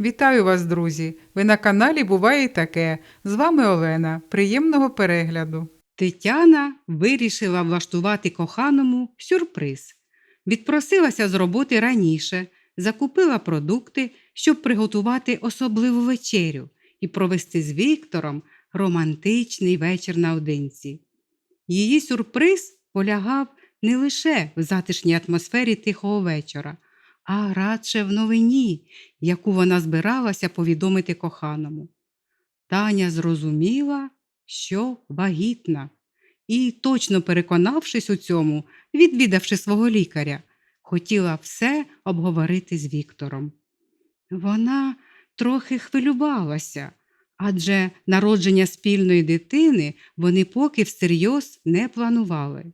Вітаю вас, друзі! Ви на каналі Буває й таке. З вами Олена. Приємного перегляду. Тетяна вирішила влаштувати коханому сюрприз. Відпросилася з роботи раніше, закупила продукти, щоб приготувати особливу вечерю і провести з Віктором романтичний вечір наодинці. Її сюрприз полягав не лише в затишній атмосфері тихого вечора, а радше в новині, яку вона збиралася повідомити коханому. Таня зрозуміла, що вагітна, і, точно переконавшись у цьому, відвідавши свого лікаря, хотіла все обговорити з Віктором. Вона трохи хвилювалася, адже народження спільної дитини вони поки всерйоз не планували.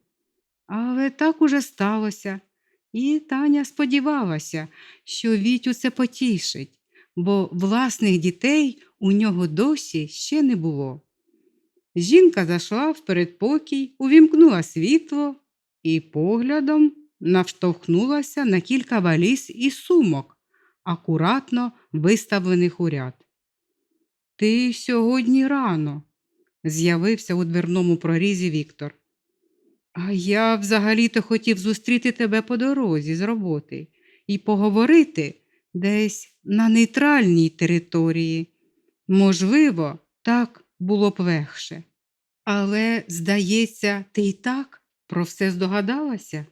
Але так уже сталося, і Таня сподівалася, що Вітю це потішить, бо власних дітей у нього досі ще не було. Жінка зайшла в передпокій, увімкнула світло і поглядом навштовхнулася на кілька валіз і сумок, акуратно виставлених у ряд. Ти сьогодні рано, з'явився у дверному прорізі Віктор. А я взагалі-то хотів зустріти тебе по дорозі з роботи і поговорити десь на нейтральній території. Можливо, так було б легше. Але, здається, ти й так про все здогадалася.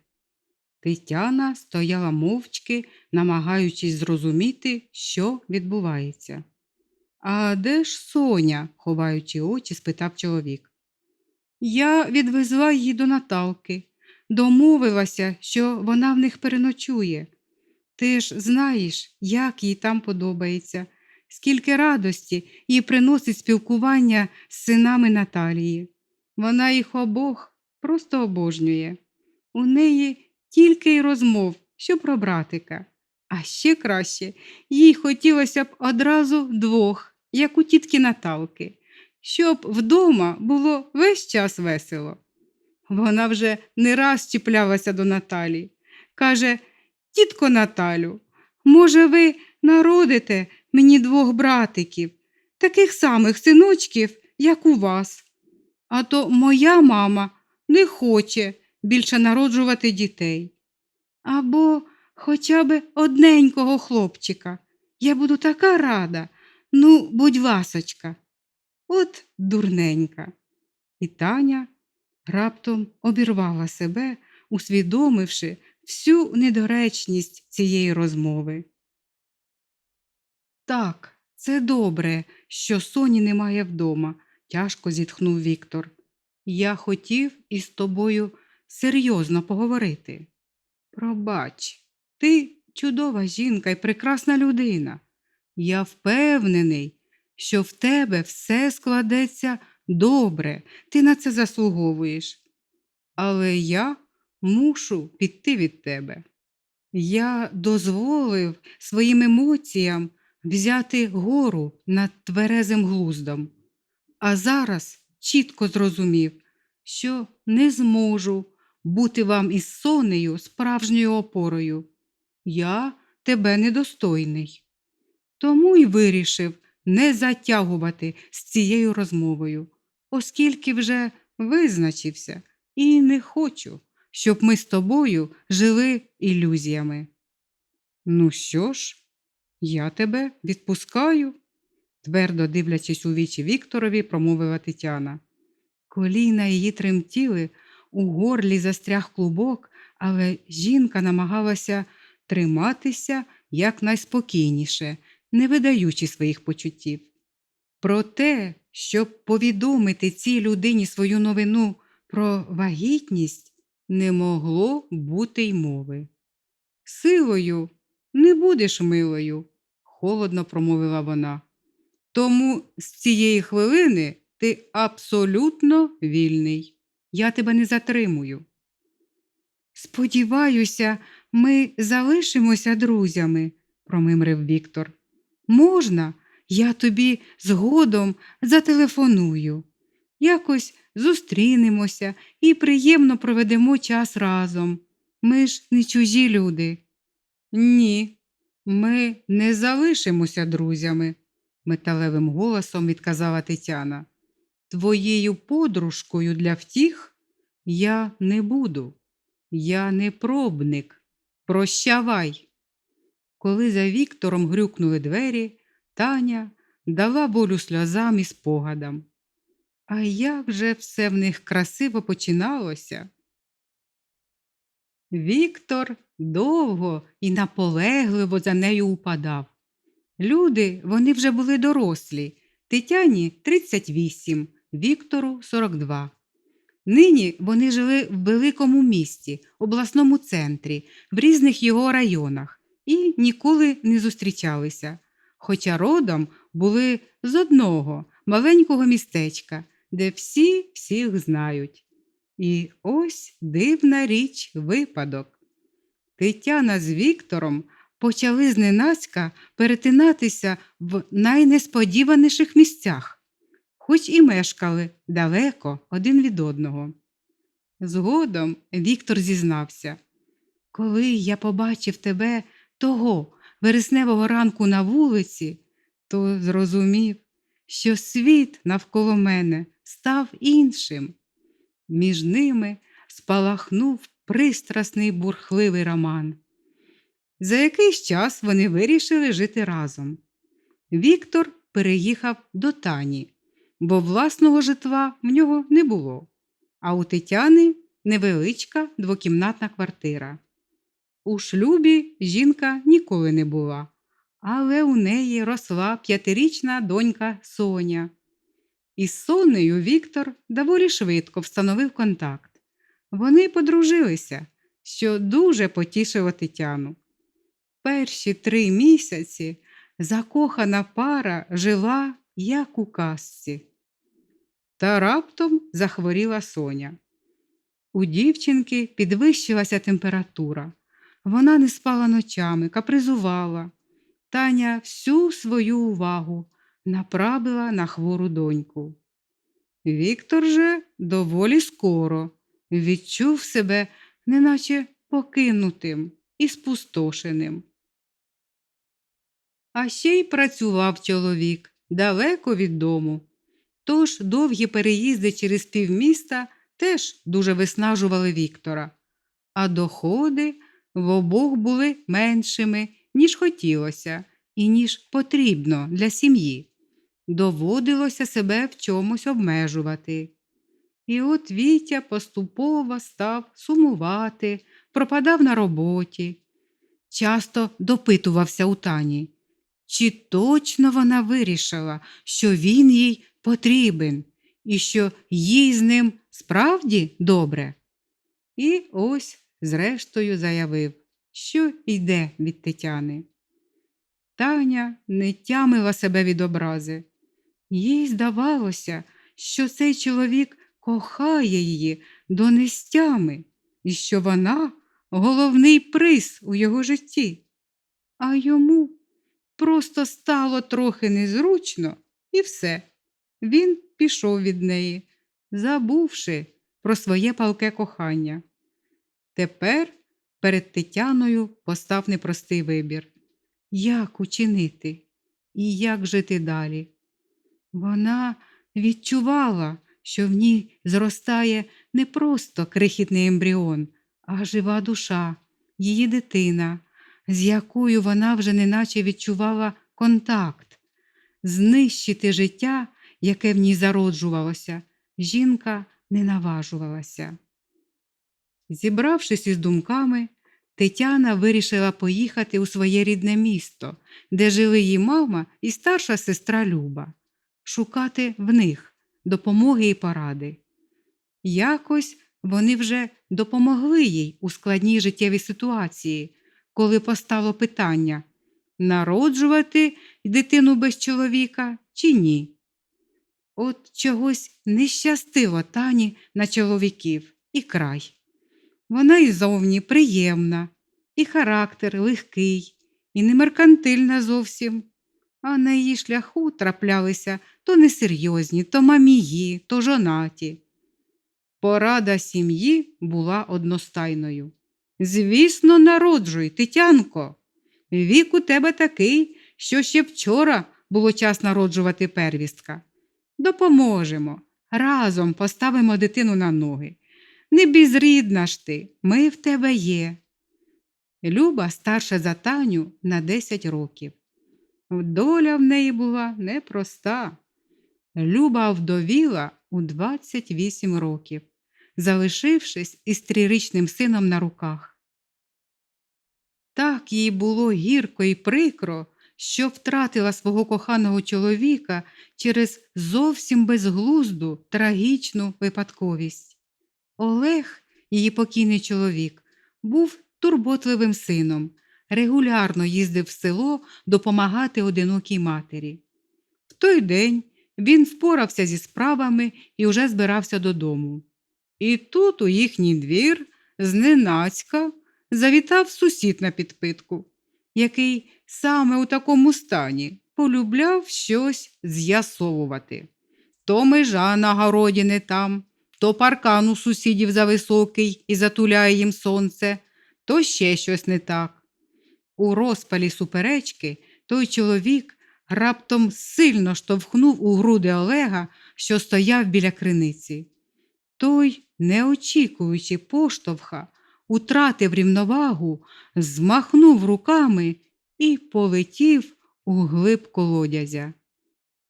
Тетяна стояла мовчки, намагаючись зрозуміти, що відбувається. А де ж Соня? ховаючи очі, спитав чоловік. Я відвезла її до Наталки, домовилася, що вона в них переночує. Ти ж знаєш, як їй там подобається, скільки радості їй приносить спілкування з синами Наталії. Вона їх обох просто обожнює. У неї тільки й розмов, що про братика. А ще краще, їй хотілося б одразу двох, як у тітки Наталки, щоб вдома було весь час весело. Вона вже не раз чіплялася до Наталі. Каже, тітко Наталю, може, ви народите мені двох братиків, таких самих синочків, як у вас. А то моя мама не хоче більше народжувати дітей. Або хоча б одненького хлопчика. Я буду така рада. Ну, будь ласочка. От дурненька. І Таня раптом обірвала себе, усвідомивши всю недоречність цієї розмови. Так, це добре, що Соні немає вдома, тяжко зітхнув Віктор. Я хотів із тобою серйозно поговорити. Пробач, ти чудова жінка і прекрасна людина. Я впевнений, що в тебе все складеться добре, ти на це заслуговуєш. Але я мушу піти від тебе. Я дозволив своїм емоціям взяти гору над тверезим глуздом, а зараз чітко зрозумів, що не зможу бути вам із сонею справжньою опорою. Я тебе недостойний. Тому й вирішив не затягувати з цією розмовою, оскільки вже визначився і не хочу, щоб ми з тобою жили ілюзіями. Ну що ж, я тебе відпускаю, твердо дивлячись у вічі Вікторові, промовила Тетяна. Коліна її тремтіли, у горлі застряг клубок, але жінка намагалася триматися якнайспокійніше, не видаючи своїх почуттів. Про те, щоб повідомити цій людині свою новину про вагітність, не могло бути й мови. Силою не будеш милою, холодно промовила вона. Тому з цієї хвилини ти абсолютно вільний. Я тебе не затримую. Сподіваюся, ми залишимося друзями, промимрив Віктор. Можна, я тобі згодом зателефоную. Якось зустрінемося і приємно проведемо час разом. Ми ж не чужі люди. Ні, Ми не залишимося друзями, металевим голосом відказала Тетяна. Твоєю подружкою для втіх я не буду. Я не пробник. Прощавай. Коли за Віктором грюкнули двері, Таня дала волю сльозам і спогадам. А як же все в них красиво починалося? Віктор довго і наполегливо за нею упадав. Люди, вони вже були дорослі, Тетяні 38, Віктору 42. Нині вони жили в великому місті, обласному центрі, в різних його районах і ніколи не зустрічалися, хоча родом були з одного маленького містечка, де всі всіх знають. І ось дивна річ випадок. Тетяна з Віктором почали зненацька перетинатися в найнесподіваніших місцях, хоч і мешкали далеко один від одного. Згодом Віктор зізнався, коли я побачив тебе того вересневого ранку на вулиці, то зрозумів, що світ навколо мене став іншим. Між ними спалахнув пристрасний бурхливий роман. За якийсь час вони вирішили жити разом. Віктор переїхав до Тані, бо власного житла в нього не було, а у Тетяни невеличка двокімнатна квартира. У шлюбі жінка ніколи не була, але у неї росла п'ятирічна донька Соня. Із Сонею Віктор доволі швидко встановив контакт. Вони подружилися, що дуже потішило Тетяну. Перші три місяці закохана пара жила, як у казці. Та раптом захворіла Соня. У дівчинки підвищилася температура. Вона не спала ночами, капризувала. Таня всю свою увагу направила на хвору доньку. Віктор же доволі скоро відчув себе неначе покинутим і спустошеним. А ще й працював чоловік далеко від дому. Тож довгі переїзди через півміста теж дуже виснажували Віктора, а доходи в обох були меншими, ніж хотілося і ніж потрібно для сім'ї. Доводилося себе в чомусь обмежувати. І от Вітя поступово став сумувати, пропадав на роботі. Часто допитувався у Тані, чи точно вона вирішила, що він їй потрібен і що їй з ним справді добре. І ось, зрештою, заявив, що йде від Тетяни. Таня не тямила себе від образи. Їй здавалося, що цей чоловік кохає її до нестями і що вона головний приз у його житті. А йому просто стало трохи незручно і все. Він пішов від неї, забувши про своє палке кохання. Тепер перед Тетяною постав непростий вибір як учинити і як жити далі. Вона відчувала, що в ній зростає не просто крихітний ембріон, а жива душа, її дитина, з якою вона вже неначе відчувала контакт, знищити життя, яке в ній зароджувалося, жінка не наважувалася. Зібравшись із думками, Тетяна вирішила поїхати у своє рідне місто, де жили її мама і старша сестра Люба, шукати в них допомоги і поради. Якось вони вже допомогли їй у складній життєвій ситуації, коли постало питання народжувати дитину без чоловіка чи ні. От чогось не щастило Тані на чоловіків і край. Вона і зовні приємна, і характер легкий, і не меркантильна зовсім. А на її шляху траплялися то несерйозні, то мамії, то жонаті. Порада сім'ї була одностайною. Звісно, народжуй, Тетянко. Вік у тебе такий, що ще вчора було час народжувати первістка. Допоможемо, разом поставимо дитину на ноги. Не безрідна ж ти, ми в тебе є. Люба старша за Таню на 10 років. Доля в неї була непроста. Люба вдовіла у 28 років, залишившись із трирічним сином на руках. Так їй було гірко і прикро, що втратила свого коханого чоловіка через зовсім безглузду трагічну випадковість. Олег, її покійний чоловік, був турботливим сином, регулярно їздив в село допомагати одинокій матері. В той день він впорався зі справами і вже збирався додому. І тут у їхній двір зненацька завітав сусід на підпитку, який саме у такому стані полюбляв щось з'ясовувати. То межа на городі не там, то паркан у сусідів зависокий і затуляє їм сонце, то ще щось не так. У розпалі суперечки той чоловік раптом сильно штовхнув у груди Олега, що стояв біля криниці. Той, не очікуючи поштовха, утратив рівновагу, змахнув руками і полетів у глиб колодязя.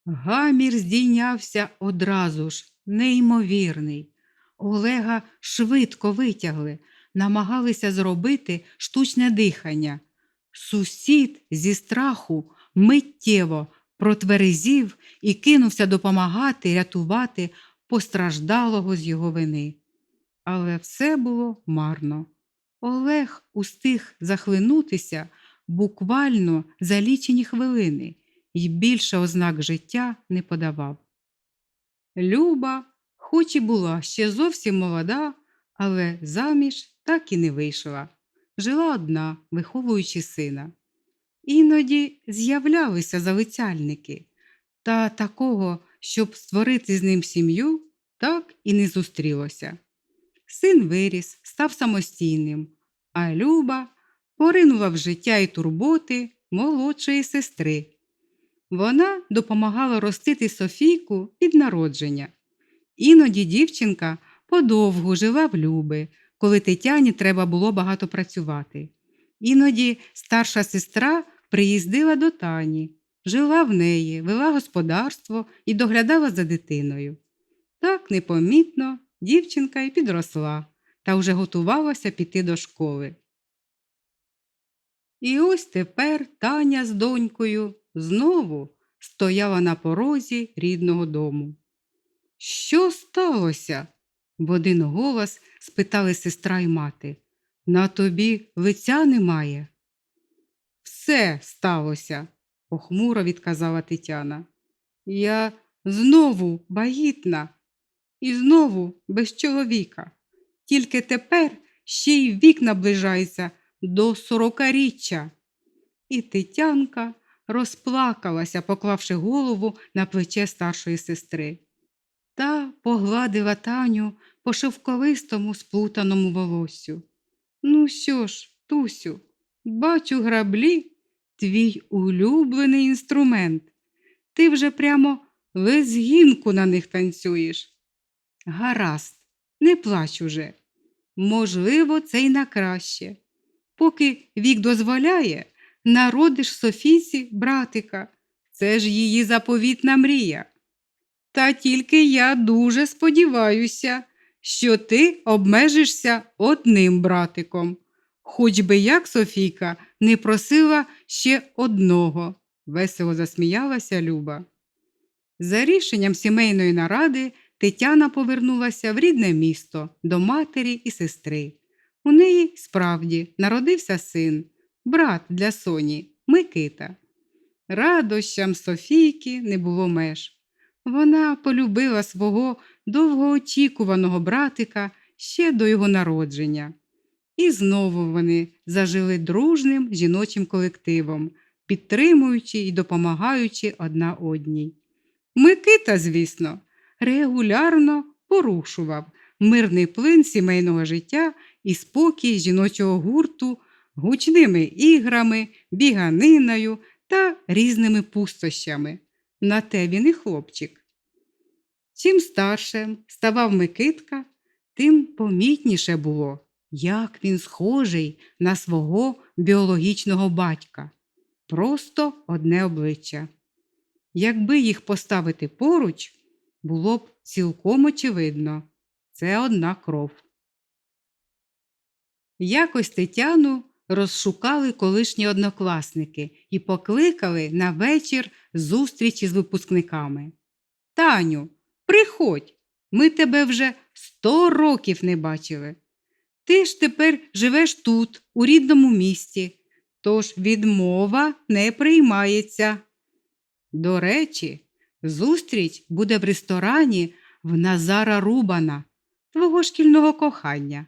Гамір здійнявся одразу ж, неймовірний. Олега швидко витягли, намагалися зробити штучне дихання. Сусід зі страху миттєво протверезів і кинувся допомагати рятувати постраждалого з його вини. Але все було марно. Олег устиг захлинутися буквально за лічені хвилини і більше ознак життя не подавав. Люба, хоч і була ще зовсім молода, але заміж так і не вийшла. Жила одна, виховуючи сина. Іноді з'являлися залицяльники, та такого, щоб створити з ним сім'ю, так і не зустрілося. Син виріс, став самостійним, а Люба поринула в життя і турботи молодшої сестри. Вона допомагала ростити Софійку від народження. Іноді дівчинка подовгу жила в Люби, коли Тетяні треба було багато працювати. Іноді старша сестра приїздила до Тані, жила в неї, вела господарство і доглядала за дитиною. Так непомітно дівчинка й підросла та вже готувалася піти до школи. І ось тепер Таня з донькою знову стояла на порозі рідного дому. Що сталося? в один голос спитали сестра й мати. На тобі лиця немає? Все сталося, похмуро відказала Тетяна. Я знову вагітна і знову без чоловіка. Тільки тепер ще й вік наближається до сорокаріччя. І Тетянка розплакалася, поклавши голову на плече старшої сестри. Та погладила Таню по шовковистому сплутаному волоссю. Ну що ж, Тусю, бачу граблі, твій улюблений інструмент. Ти вже прямо лезгінку на них танцюєш. Гаразд, не плач уже. Можливо, це й на краще. Поки вік дозволяє, народиш Софійці братика. Це ж її заповітна мрія. Та тільки я дуже сподіваюся, що ти обмежишся одним братиком. Хоч би як Софійка не просила ще одного, весело засміялася Люба. За рішенням сімейної наради Тетяна повернулася в рідне місто до матері і сестри. У неї справді народився син, брат для Соні, Микита. Радощам Софійки не було меж. Вона полюбила свого довгоочікуваного братика ще до його народження. І знову вони зажили дружним жіночим колективом, підтримуючи і допомагаючи одна одній. Микита, звісно, регулярно порушував мирний плин сімейного життя і спокій жіночого гурту, гучними іграми, біганиною та різними пустощами. На те він і хлопчик. Чим старшим ставав Микитка, тим помітніше було, як він схожий на свого біологічного батька. Просто одне обличчя. Якби їх поставити поруч, було б цілком очевидно це одна кров. Якось Тетяну розшукали колишні однокласники і покликали на вечір зустрічі з випускниками. Таню, приходь, ми тебе вже сто років не бачили. Ти ж тепер живеш тут, у рідному місті, тож відмова не приймається. До речі, зустріч буде в ресторані в Назара Рубана, твого шкільного кохання.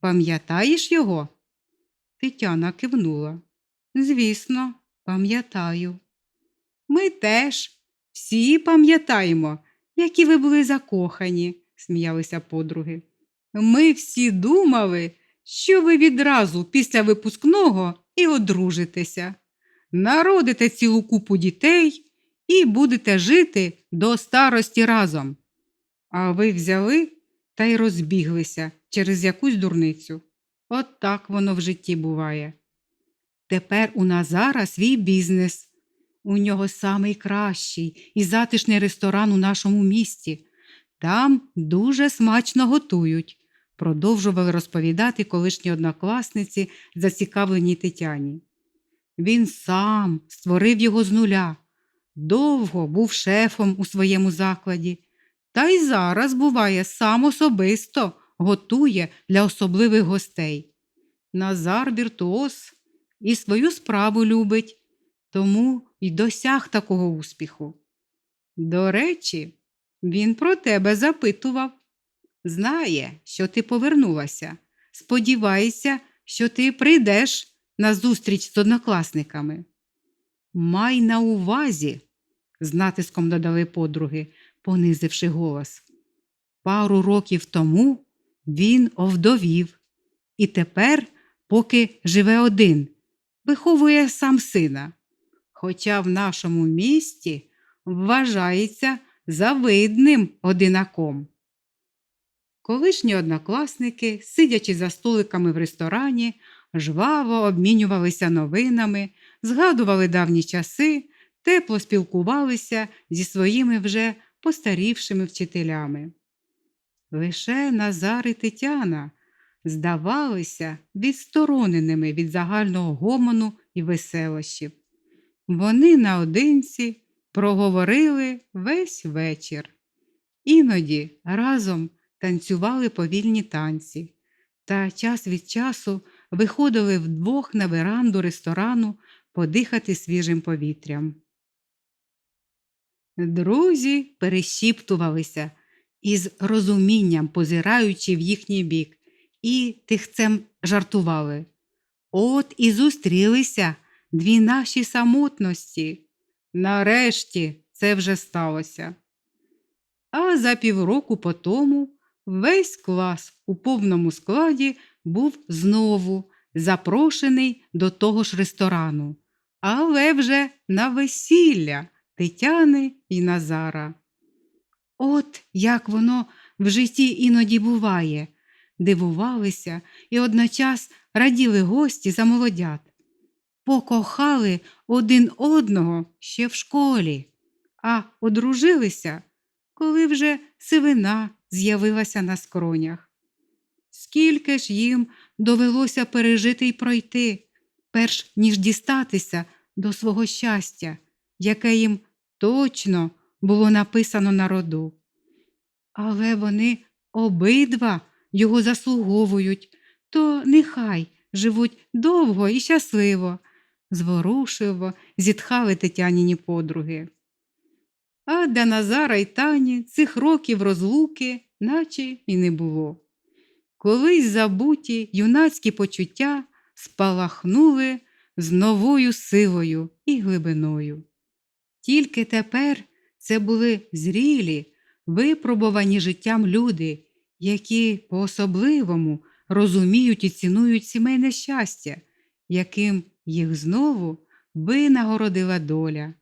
Пам'ятаєш його? Тетяна кивнула. Звісно, пам'ятаю. Ми теж всі пам'ятаємо, які ви були закохані, сміялися подруги. Ми всі думали, що ви відразу після випускного і одружитеся, народите цілу купу дітей і будете жити до старості разом. А ви взяли та й розбіглися через якусь дурницю. От так воно в житті буває. Тепер у Назара свій бізнес. У нього самий кращий і затишний ресторан у нашому місті. Там дуже смачно готують, продовжували розповідати колишні однокласниці, зацікавленій Тетяні. Він сам створив його з нуля, довго був шефом у своєму закладі, та й зараз буває сам особисто готує для особливих гостей. Назар віртуоз і свою справу любить, тому й досяг такого успіху. До речі, він про тебе запитував. Знає, що ти повернулася. Сподівається, що ти прийдеш на зустріч з однокласниками. Май на увазі, з натиском додали подруги, понизивши голос. Пару років тому він овдовів і тепер, поки живе один, виховує сам сина. Хоча в нашому місті вважається завидним одинаком. Колишні однокласники, сидячи за столиками в ресторані, жваво обмінювалися новинами, згадували давні часи, тепло спілкувалися зі своїми вже постарівшими вчителями. Лише Назар і Тетяна здавалися відстороненими від загального гомону і веселощів. Вони наодинці проговорили весь вечір. Іноді разом танцювали повільні танці та час від часу виходили вдвох на веранду ресторану подихати свіжим повітрям. Друзі перешіптувалися із розумінням позираючи в їхній бік, і тихцем жартували. От і зустрілися дві наші самотності. Нарешті це вже сталося. А за півроку по тому весь клас у повному складі був знову запрошений до того ж ресторану, але вже на весілля Тетяни і Назара. От як воно в житті іноді буває, дивувалися і одночас раділи гості за молодят. Покохали один одного ще в школі, а одружилися, коли вже сивина з'явилася на скронях. Скільки ж їм довелося пережити й пройти, перш ніж дістатися до свого щастя, яке їм точно було написано на роду. Але вони обидва його заслуговують, то нехай живуть довго і щасливо, зворушливо зітхали Тетяніні подруги. А для Назара й Тані цих років розлуки наче і не було. Колись забуті юнацькі почуття спалахнули з новою силою і глибиною. Тільки тепер це були зрілі, випробувані життям люди, які по-особливому розуміють і цінують сімейне щастя яким їх знову винагородила доля.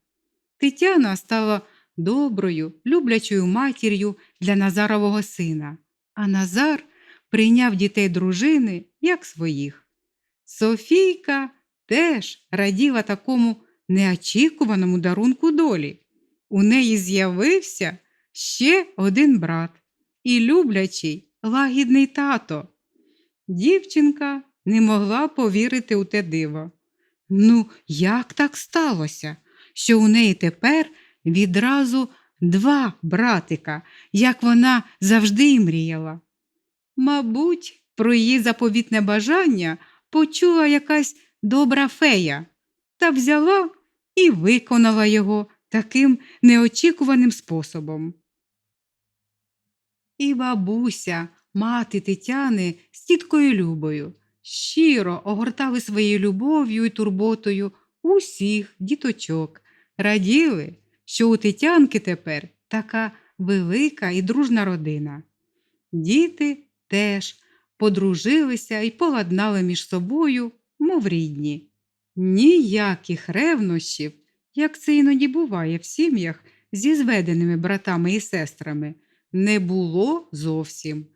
Тетяна стала доброю, люблячою матір'ю для Назарового сина, а Назар прийняв дітей дружини як своїх. Софійка теж раділа такому неочікуваному дарунку долі. У неї з'явився ще один брат і люблячий, лагідний тато. Дівчинка не могла повірити у те диво. Ну, як так сталося, що у неї тепер відразу два братика, як вона завжди й мріяла? Мабуть, про її заповітне бажання почула якась добра фея та взяла і виконала його таким неочікуваним способом. І бабуся, мати Тетяни з тіткою Любою, щиро огортали своєю любов'ю і турботою усіх діточок, раділи, що у Тетянки тепер така велика і дружна родина. Діти теж подружилися і поладнали між собою, мов рідні. Ніяких ревнощів, як це іноді буває в сім'ях зі зведеними братами і сестрами, не було зовсім.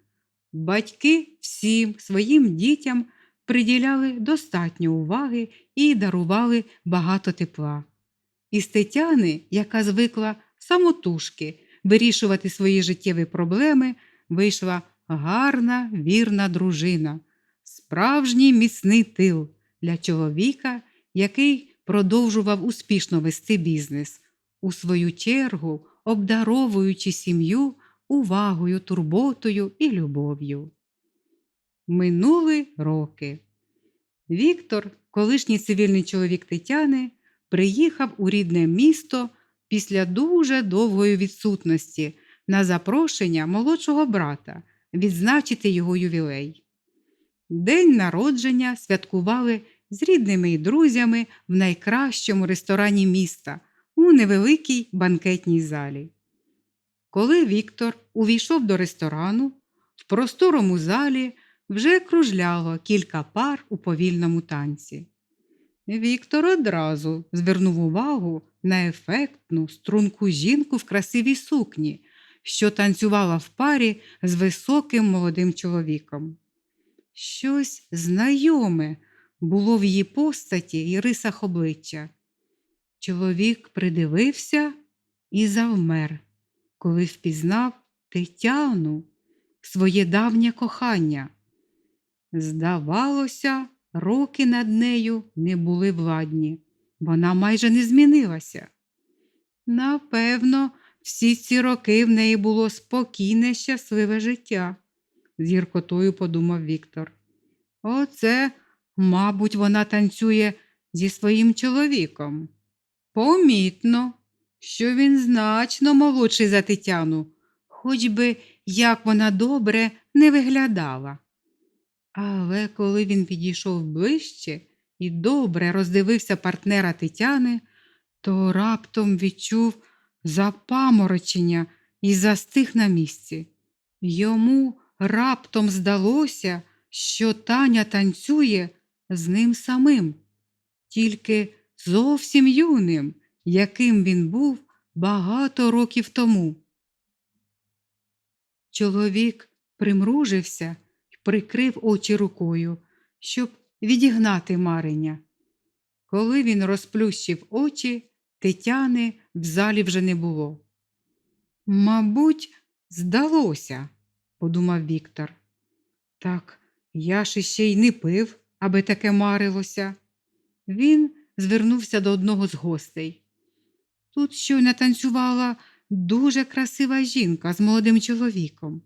Батьки всім своїм дітям приділяли достатньо уваги і дарували багато тепла. Із Тетяни, яка звикла самотужки вирішувати свої життєві проблеми, вийшла гарна, вірна дружина, справжній міцний тил для чоловіка, який продовжував успішно вести бізнес, у свою чергу обдаровуючи сім'ю увагою, турботою і любов'ю. Минули роки. Віктор, колишній цивільний чоловік Тетяни, приїхав у рідне місто після дуже довгої відсутності на запрошення молодшого брата відзначити його ювілей. День народження святкували з рідними і друзями в найкращому ресторані міста у невеликій банкетній залі. Коли Віктор увійшов до ресторану, в просторому залі вже кружляло кілька пар у повільному танці. Віктор одразу звернув увагу на ефектну, струнку жінку в красивій сукні, що танцювала в парі з високим молодим чоловіком. Щось знайоме було в її постаті і рисах обличчя. Чоловік придивився і завмер, коли впізнав Тетяну, своє давнє кохання. Здавалося, роки над нею не були владні, вона майже не змінилася. Напевно, всі ці роки в неї було спокійне, щасливе життя, з гіркотою подумав Віктор. Оце, мабуть, вона танцює зі своїм чоловіком. Помітно, що він значно молодший за Тетяну, хоч би як вона добре не виглядала. Але коли він підійшов ближче і добре роздивився партнера Тетяни, то раптом відчув запаморочення і застиг на місці. Йому раптом здалося, що Таня танцює з ним самим, тільки зовсім юним, яким він був багато років тому. Чоловік примружився і прикрив очі рукою, щоб відігнати марення. Коли він розплющив очі, Тетяни в залі вже не було. Мабуть, здалося, подумав Віктор. Так, я ж іще й не пив, аби таке марилося. Він звернувся до одного з гостей. Тут щойно танцювала дуже красива жінка з молодим чоловіком.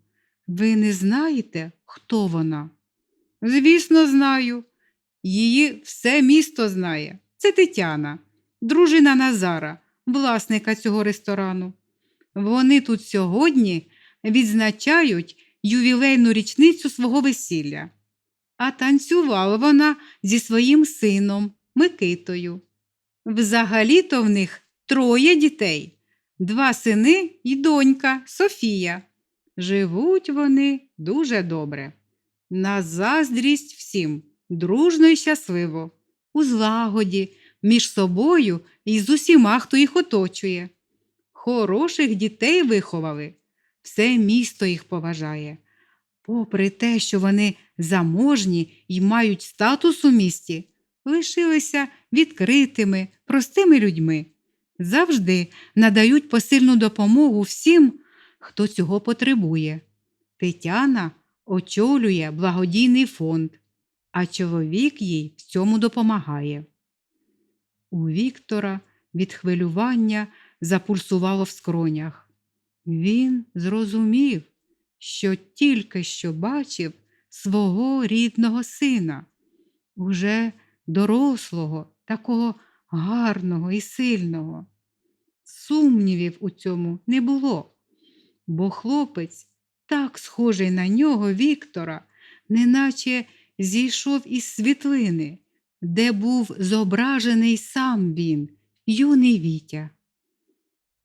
Ви не знаєте, хто вона? Звісно, знаю. Її все місто знає. Це Тетяна, дружина Назара, власника цього ресторану. Вони тут сьогодні відзначають ювілейну річницю свого весілля. А танцювала вона зі своїм сином Микитою. Взагалі-то в них троє дітей, два сини і донька Софія. Живуть вони дуже добре. На заздрість всім, дружно і щасливо. у злагоді між собою і з усіма, хто їх оточує. Хороших дітей виховали, все місто їх поважає. Попри те, що вони заможні і мають статус у місті, лишилися відкритими, простими людьми. Завжди надають посильну допомогу всім, хто цього потребує. Тетяна очолює благодійний фонд, а чоловік їй в цьому допомагає. У Віктора від хвилювання запульсувало в скронях. Він зрозумів, що тільки що бачив свого рідного сина, уже дорослого, такого гарного і сильного. Сумнівів у цьому не було, бо хлопець так схожий на нього Віктора, неначе зійшов із світлини, де був зображений сам він, юний Вітя.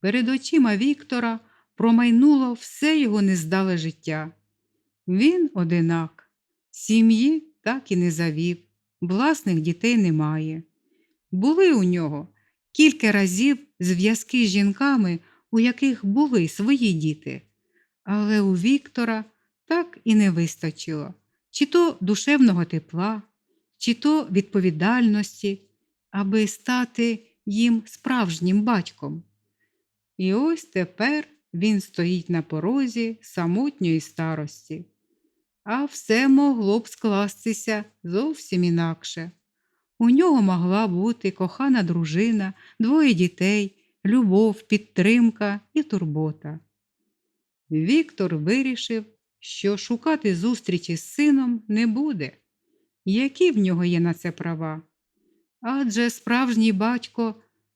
Перед очима Віктора промайнуло все його нездале життя. Він одинак, сім'ї так і не завів, власних дітей немає. Були у нього кілька разів зв'язки з жінками, у яких були свої діти, але у Віктора так і не вистачило чи то душевного тепла, чи то відповідальності, аби стати їм справжнім батьком. І ось тепер він стоїть на порозі самотньої старості. А все могло б скластися зовсім інакше. У нього могла бути кохана дружина, двоє дітей, любов, підтримка і турбота. Віктор вирішив, що шукати зустрічі з сином не буде. Які в нього є на це права? Адже справжній батько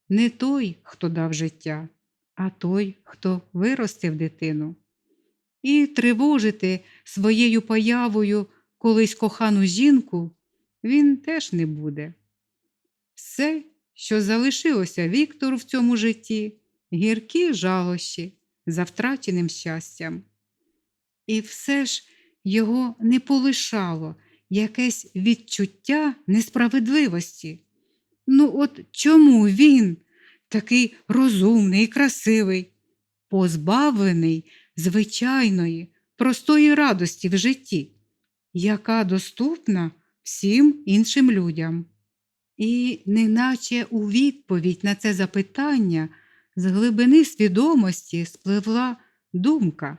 не той, хто дав життя, а той, хто виростив дитину. І тривожити своєю появою колись кохану жінку він теж не буде. Все, що залишилося Віктору в цьому житті, гіркі жалощі за втраченим щастям. І все ж його не полишало якесь відчуття несправедливості. Ну, от чому він, такий розумний і красивий, позбавлений звичайної, простої радості в житті, яка доступна всім іншим людям? І неначе у відповідь на це запитання з глибини свідомості спливла думка,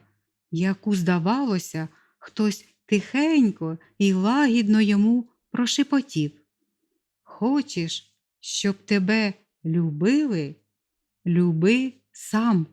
яку, здавалося, хтось тихенько і лагідно йому прошепотів. Хочеш, щоб тебе любили? Люби сам.